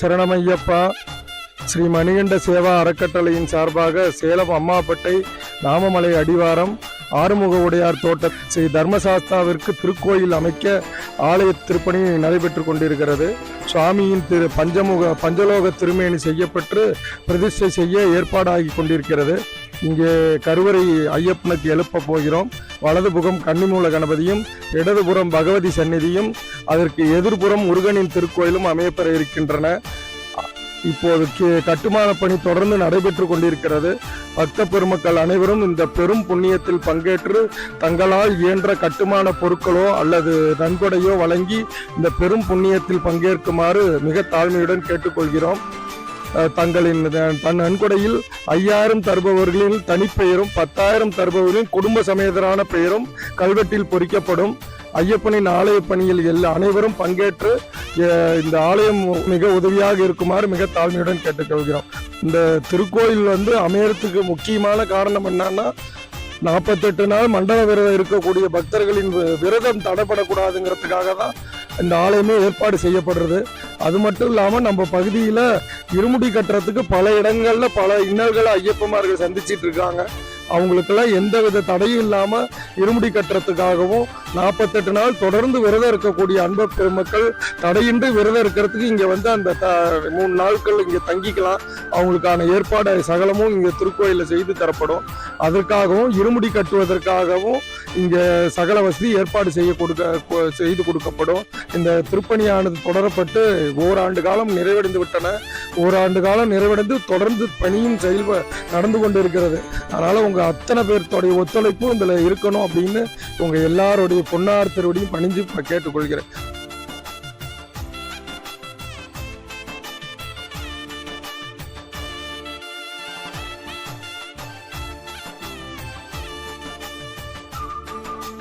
சரணமையப்பா. ஸ்ரீ மணிகண்ட சேவா அறக்கட்டளையின் சார்பாக சேலம் அம்மாப்பட்டை நாமமலை அடிவாரம் ஆறுமுக உடையார் தோட்ட ஸ்ரீ தர்மசாஸ்தாவிற்கு திருக்கோயில் அமைக்க ஆலய திருப்பணி நடைபெற்று கொண்டிருக்கிறது. சுவாமியின் திரு பஞ்சமுக பஞ்சலோக திருமேனி செய்யப்பட்டு பிரதிஷ்டை செய்ய ஏற்பாடாகி கொண்டிருக்கிறது. இங்கே கருவறை ஐயப்பனுக்கு எழுப்ப போகிறோம். வலதுபுறம் கன்னிமூல கணபதியும் இடதுபுறம் பகவதி சந்நிதியும் அதற்கு எதிர்புறம் முருகனின் திருக்கோயிலும் அமையப்பெற இருக்கின்றன. இப்போது கே- கட்டுமான பணி தொடர்ந்து நடைபெற்று கொண்டிருக்கிறது. பக்த பெருமக்கள் அனைவரும் இந்த பெரும் புண்ணியத்தில் பங்கேற்று தங்களால் இயன்ற கட்டுமான பொருட்களோ அல்லது நன்கொடையோ வழங்கி இந்த பெரும் புண்ணியத்தில் பங்கேற்குமாறு மிக தாழ்மையுடன் கேட்டுக்கொள்கிறோம். தங்களின் தன் நன்கொடையில் ஐயாயிரம் தருபவர்களின் தனிப்பெயரும் பத்தாயிரம் தருபவர்களின் குடும்ப சமேதரான பெயரும் கல்வெட்டில் பொறிக்கப்படும் ஐயப்பனின் ஆலய பணியில் எல்லா அனைவரும் பங்கேற்று இந்த ஆலயம் மிக உதவியாக இருக்குமாறு மிக தாழ்மையுடன் கேட்டுக்கொள்கிறோம். இந்த திருக்கோயில் வந்து அமையறதுக்கு முக்கியமான காரணம் என்னன்னா நாற்பத்தெட்டு நாள் மண்டல விரதம் இருக்கக்கூடிய பக்தர்களின் வி- விரதம் தடைப்படக்கூடாதுங்கிறதுக்காக தான் இந்த ஆலயமே ஏற்பாடு செய்யப்படுறது. அது மட்டும் இல்லாமல் நம்ம பகுதியில் இருமுடி கட்டுறதுக்கு பல இடங்களில் பல இன்னல்களை ஐயப்பமார்கள் சந்திச்சிட்டு இருக்காங்க. அவங்களுக்கெல்லாம் எந்த வித தடையும் இல்லாமல் இருமுடி கட்டுறதுக்காகவும் நாற்பத்தெட்டு நாள் தொடர்ந்து விரதம் இருக்கக்கூடிய அன்ப பெருமக்கள் தடையின்றி விரதம் இருக்கிறதுக்கு இங்கே வந்து அந்த த மூணு நாட்கள் இங்கே தங்கிக்கலாம். அவங்களுக்கான ஏற்பாடு சகலமும் இங்கே திருக்கோயிலில் செய்து தரப்படும். அதற்காகவும் இருமுடி கட்டுவதற்காகவும் இங்கே சகல வசதி ஏற்பாடு செய்ய கொடுக்க கொ- செய்து கொடுக்கப்படும். இந்த திருப்பணியானது தொடரப்பட்டு ஓராண்டு காலம் நிறைவடைந்து விட்டன. ஓராண்டு காலம் நிறைவடைந்து தொடர்ந்து பணியும் செயல்ப நடந்து கொண்டு இருக்கிறது அதனால் உங்கள் அத்தனை பேர்த்தோடைய ஒத்துழைப்பும் இதில் இருக்கணும் அப்படின்னு உங்கள் எல்லாருடைய பொன்னார் திருவடியும் பணிஞ்சு கேட்டுக்கொள்கிறேன்.